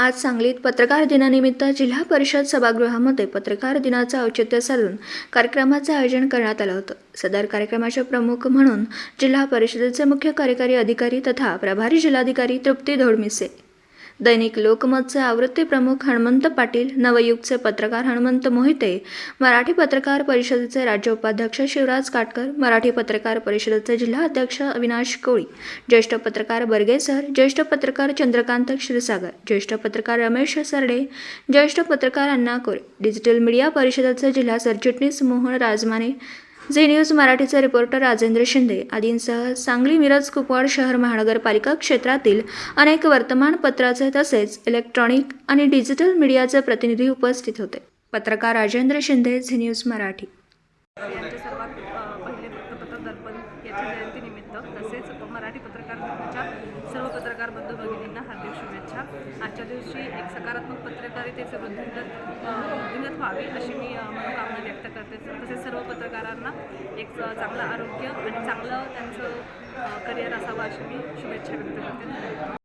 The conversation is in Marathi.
आज सांगलीत पत्रकार दिनानिमित्त जिल्हा परिषद सभागृहामध्ये पत्रकार दिनाचं औचित्य साधून कार्यक्रमाचं आयोजन करण्यात आलं होतं. सदर कार्यक्रमाचे प्रमुख म्हणून जिल्हा परिषदेचे मुख्य कार्यकारी अधिकारी तथा प्रभारी जिल्हाधिकारी तृप्ती धोडमिसे दैनिक लोकमतचे आवृत्ती प्रमुख हणमंत पाटील नवयुगचे पत्रकार हणमंत मोहिते मराठी पत्रकार परिषदेचे राज्य उपाध्यक्ष शिवराज काटकर मराठी पत्रकार परिषदेचे जिल्हा अध्यक्ष अविनाश कोळी ज्येष्ठ पत्रकार बर्गे सर ज्येष्ठ पत्रकार चंद्रकांत क्षीरसागर ज्येष्ठ पत्रकार रमेश सरडे ज्येष्ठ पत्रकार अण्णा कोरे डिजिटल मीडिया परिषदेचे जिल्हा सरचिटणीस मोहन राजमाने झी न्यूज मराठीचे रिपोर्टर राजेंद्र शिंदे आदींसह सांगली मिरज कुपवाड शहर महानगरपालिका क्षेत्रातील अनेक वर्तमानपत्राचे तसेच इलेक्ट्रॉनिक आणि डिजिटल मीडियाचे प्रतिनिधी उपस्थित होते. पत्रकार राजेंद्र शिंदे झी न्यूज मराठी. मराठी पत्रकार सर्व पत्रकार बंधू भगिनींना हार्दिक शुभेच्छा आजच्या दिवशी एक सकारात्मक पत्रकारितेचे वृद्धिंगत वृद्धिंगत व्हावे अशी मी मनोकामना आमच्या सर्व पत्रकारांना एक चांगलं आरोग्य आणि चांगलं त्यांचं करिअर असावं अशी मी शुभेच्छा व्यक्त करते.